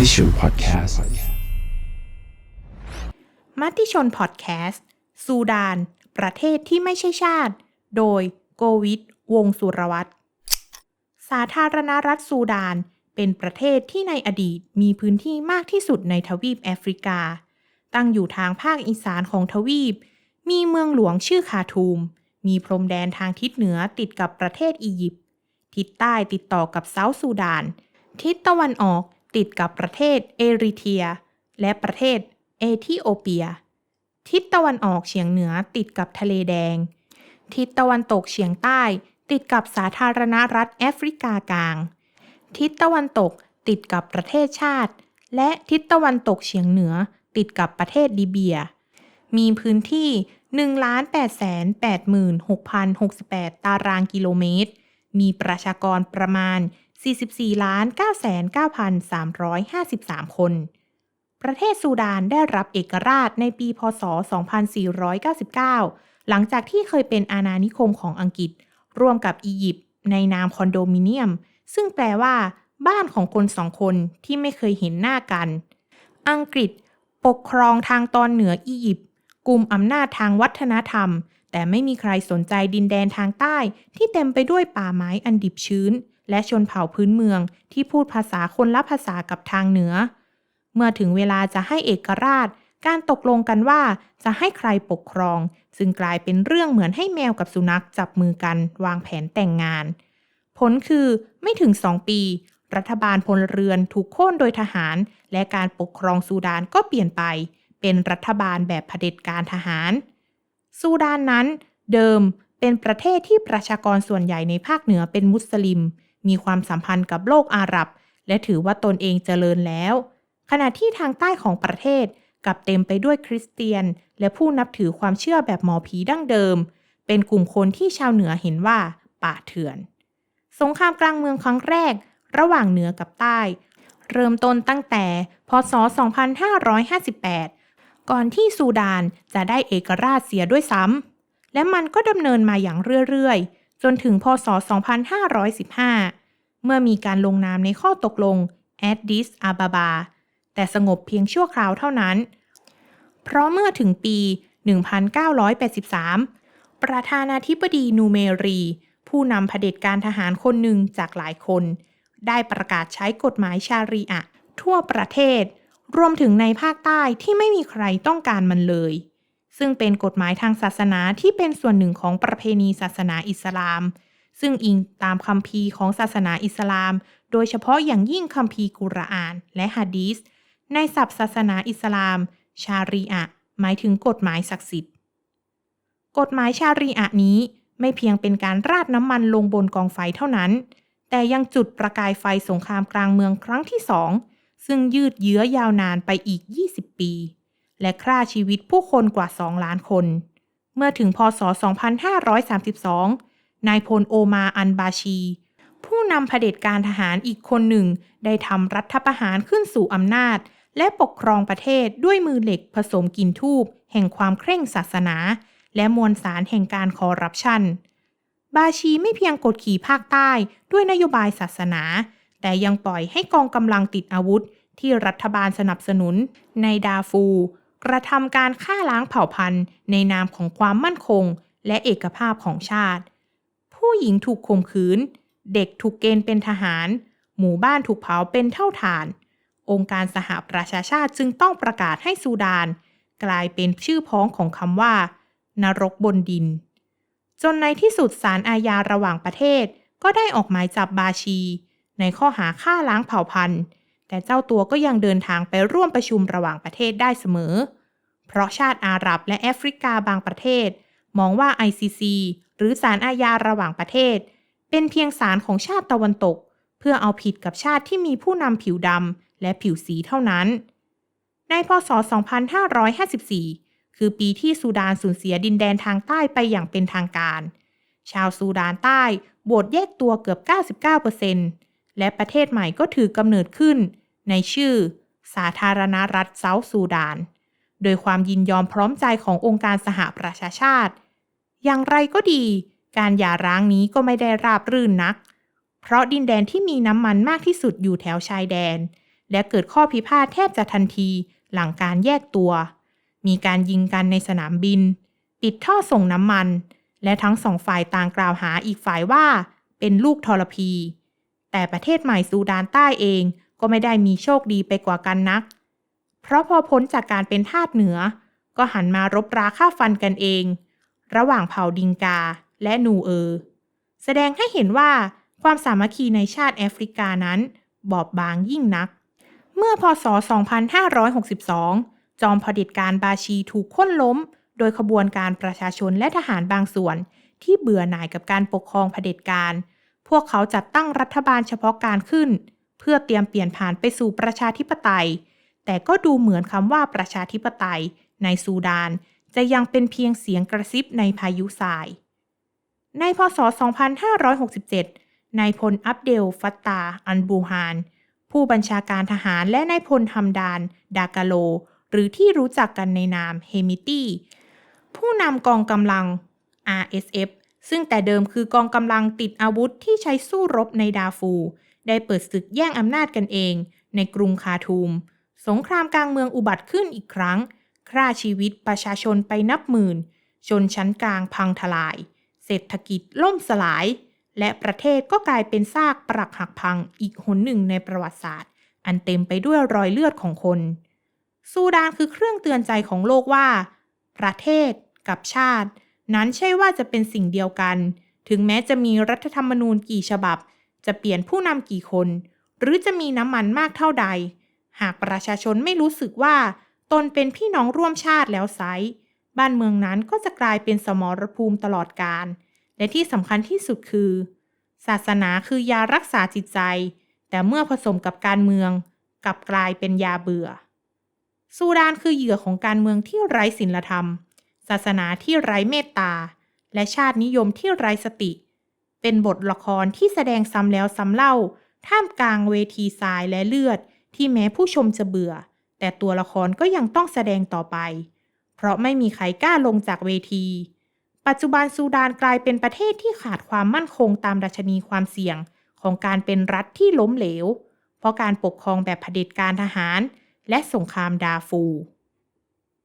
มติชนพอดแคสต์มติชนพอดแคสต์ซูดาน ประเทศที่ไม่ใช่ชาติ โดยโกวิทวงสุรวัตรสาธารณรัฐซูดาน เป็นประเทศที่ในอดีตมีพื้นที่มากที่สุดในทวีปแอฟริกา ตั้งอยู่ทางภาคอีสานของทวีป มีเมืองหลวงชื่อคาทูม มีพรมแดนทางทิศเหนือติดกับประเทศอียิปต์ทิศใต้ติดต่อกับเซาท์ซูดาน ทิศตะวันออก ติดกับประเทศเอริเทีย และประเทศเอธิโอเปีย ทิศตะวันออกเฉียงเหนือติดกับทะเลแดง ทิศตะวันตกเฉียงใต้ติดกับสาธารณรัฐแอฟริกากลาง ทิศตะวันตกติดกับประเทศชาติ และทิศตะวันตกเฉียงเหนือติดกับประเทศลิเบีย มีพื้นที่ 1,886,068 ตารางกิโลเมตร มีประชากรประมาณ 44,909,353 คน ประเทศซูดานได้รับเอกราชในปี พศ 2499 หลังจากที่เคยเป็นอาณานิคมของอังกฤษ ร่วมกับอียิปต์ในนามคอนโดมิเนียม ซึ่งแปลว่า บ้านของคนสองคนที่ไม่เคยเห็นหน้ากัน อังกฤษปกครองทางตอนเหนืออียิปต์กลุ่มอำนาจทางวัฒนธรรม แต่ไม่มีใครสนใจดินแดนทางใต้ที่เต็มไปด้วยป่าไม้อันดิบชื้น และชนเผ่าพื้นเมืองที่พูดภาษาคนละภาษากับทางเหนือ เมื่อถึงเวลาจะให้เอกราช การตกลงกันว่าจะให้ใครปกครอง ซึ่งกลายเป็นเรื่องเหมือนให้แมวกับสุนัขจับมือกันวางแผนแต่งงาน ผลคือไม่ถึงสองปี รัฐบาลพลเรือนถูกโค่นโดยทหาร และการปกครองซูดานก็เปลี่ยนไป เป็นรัฐบาลแบบเผด็จการทหาร ซูดานนั้น เดิมเป็นประเทศที่ประชากรส่วนใหญ่ในภาคเหนือเป็นมุสลิม มีความสัมพันธ์กับโลกอาหรับ และถือว่าตนเองเจริญแล้ว ขณะที่ทางใต้ของประเทศกลับเต็มไปด้วยคริสเตียน และผู้นับถือความเชื่อแบบหมอผีดั้งเดิม เป็นกลุ่มคนที่ชาวเหนือเห็นว่าป่าเถื่อน สงครามกลางเมืองครั้งแรก ระหว่างเหนือกับใต้ เริ่มต้นตั้งแต่พศ 2558 ก่อนที่ซูดานจะได้เอกราชเสียด้วยซ้ำและมันก็ดำเนินมาอย่างเรื่อยๆ จนถึงพศ 2515 เมื่อมีการลงนามในข้อตกลงแอดดิสอาบาบา แต่สงบเพียงชั่วคราวเท่านั้น เพราะเมื่อถึงปี 1983 ประธานาธิบดีนูเมรี ผู้นำเผด็จการทหารคนหนึ่งจากหลายคน ได้ประกาศใช้กฎหมายชารีอะทั่วประเทศ รวมถึงในภาคใต้ที่ไม่มีใครต้องการมันเลย ซึ่งเป็นกฎหมายทางศาสนาที่เป็นส่วนหนึ่งของประเพณีศาสนาอิสลาม ซึ่งอิงตามคัมภีร์ของศาสนาอิสลาม โดยเฉพาะอย่างยิ่งคัมภีร์กุรอานและฮะดีษในศัพท์ศาสนาอิสลาม ชารีอะหมายถึงกฎหมายศักดิ์สิทธิ์ กฎหมายชารีอะนี้ไม่เพียงเป็นการราดน้ำมันลงบนกองไฟเท่านั้น แต่ยังจุดประกายไฟสงครามกลางเมืองครั้งที่สองซึ่งยืดเยื้อยาวนานไปอีก 20 ปี และฆ่าชีวิตผู้คนกว่า 2 ล้านคน เมื่อถึงพศ 2532 นายพลโอมาอันบาชี ผู้นำเผด็จการทหารอีกคนหนึ่ง ได้ทำรัฐประหารขึ้นสู่อำนาจ และปกครองประเทศด้วยมือเหล็กผสมกินทูบแห่งความเคร่งศาสนา และมวลสารแห่งการคอร์รัปชัน บาชีไม่เพียงกดขี่ภาคใต้ด้วยนโยบายศาสนา แต่ยังปล่อยให้กองกำลังติดอาวุธที่รัฐบาลสนับสนุนในดาฟู กระทำการฆ่าล้างเผ่าพันธุ์ ในนามของความมั่นคง และเอกภาพของชาติ ผู้หญิงถูกข่มขืน เด็กถูกเกณฑ์เป็นทหาร หมู่บ้านถูกเผาเป็นเท่าฐาน องค์การสหประชาชาติจึงต้องประกาศให้ซูดาน กลายเป็นชื่อพ้องของคำว่า นรกบนดิน จนในที่สุดศาลอาญาระหว่างประเทศก็ได้ออกหมายจับบาชี ในข้อหาฆ่าล้างเผ่าพันธุ์ แต่เจ้าตัวก็ยังเดินทางไปร่วมประชุมระหว่างประเทศได้เสมอ เพราะชาติอาหรับและแอฟริกาบางประเทศ มองว่า ICC หรือศาลอาญาระหว่างประเทศ เป็นเพียงศาลของชาติตะวันตก เพื่อเอาผิดกับชาติที่มีผู้นำผิวดำและผิวสีเท่านั้น ในพศ 2554 คือปีที่ซูดานสูญเสียดินแดนทางใต้ไปอย่างเป็นทางการ ชาวซูดานใต้โหวตแยกตัวเกือบ 99% และประเทศใหม่ก็ถือกำเนิดขึ้น ในชื่อ สาธารณรัฐเซาท์ซูดาน โดยความยินยอมพร้อมใจขององค์การสหประชาชาติ อย่างไรก็ดี การหย่าร้างนี้ก็ไม่ได้ราบรื่นนัก เพราะดินแดนที่มีน้ำมันมากที่สุดอยู่แถวชายแดน และเกิดข้อพิพาทแทบจะทันทีหลังการแยกตัว มีการยิงกันในสนามบินปิดท่อส่งน้ำมัน และทั้งสองฝ่ายต่างกล่าวหาอีกฝ่ายว่า เป็นลูกทรพี แต่ประเทศใหม่ซูดานใต้เองก็ไม่ได้มีโชคดีไปกว่ากันนัก เพราะพอพ้นจากการเป็นทาสเหนือ ก็หันมารบราฆ่าฟันกันเอง ระหว่างเผ่าดิงกาและนูเออ แสดงให้เห็นว่าความสามัคคีในชาติแอฟริกานั้น บอบบางยิ่งนัก เมื่อพศ 2562 จอมเผด็จการบาชีถูกค้นล้ม โดยขบวนการประชาชนและทหารบางส่วน ที่เบื่อหน่ายกับการปกครองเผด็จการ พวกเขาจัดตั้งรัฐบาลเฉพาะการขึ้น เพื่อเตรียมเปลี่ยนผ่านไปสู่ประชาธิปไตย แต่ก็ดูเหมือนคำว่าประชาธิปไตย ในซูดาน จะยังเป็นเพียงเสียงกระซิบในพายุทราย ในพศ 2567 นายพลอับเดลฟัตตา อันบูฮาน ผู้บัญชาการทหารและนายพลฮัมดาน ดากาโล หรือที่รู้จักกันในนามเฮมิตี้ ผู้นำกองกำลัง RSF ซึ่งแต่เดิมคือกองกำลังติดอาวุธที่ใช้สู้รบในดาฟู ได้เปิดศึกแย่งอำนาจกันเอง ในกรุงคาทูม สงครามกลางเมืองอุบัติขึ้นอีกครั้งฆ่าชีวิตประชาชนไปนับหมื่น ชนชั้นกลางพังทลาย เศรษฐกิจล่มสลาย และประเทศก็กลายเป็นซากปรักหักพังอีกหนหนึ่งในประวัติศาสตร์ อันเต็มไปด้วยรอยเลือดของคน ซูดานคือเครื่องเตือนใจของโลกว่า ประเทศกับชาติ นั้นใช่ว่าจะเป็นสิ่งเดียวกัน ถึงแม้จะมีรัฐธรรมนูญกี่ฉบับ จะเปลี่ยนผู้นำกี่คน หรือจะมีน้ำมันมากเท่าใด หากประชาชนไม่รู้สึกว่า ตนเป็นพี่น้องร่วมชาติแล้วไซบ้านเมืองนั้นก็จะกลายเป็นสมรภูมิตลอดกาลและที่สำคัญที่สุดคือ ศาสนาคือยารักษาจิตใจ แต่เมื่อผสมกับการเมืองกลับกลายเป็นยาเบื่อ ซูดานคือเหยื่อของการเมืองที่ไร้ศีลธรรม ศาสนาที่ไร้เมตตา และชาตินิยมที่ไร้สติ เป็นบทละครที่แสดงซ้ำแล้วซ้ำเล่า ท่ามกลางเวทีทรายและเลือด ที่แม้ผู้ชมจะเบื่อ แต่ตัวละครก็ยังต้องแสดงต่อไป เพราะไม่มีใครกล้าลงจากเวที ปัจจุบันซูดานกลายเป็นประเทศที่ขาดความมั่นคงตามดัชนีความเสี่ยงของการเป็นรัฐที่ล้มเหลว เพราะการปกครองแบบเผด็จการทหาร และสงครามดาฟู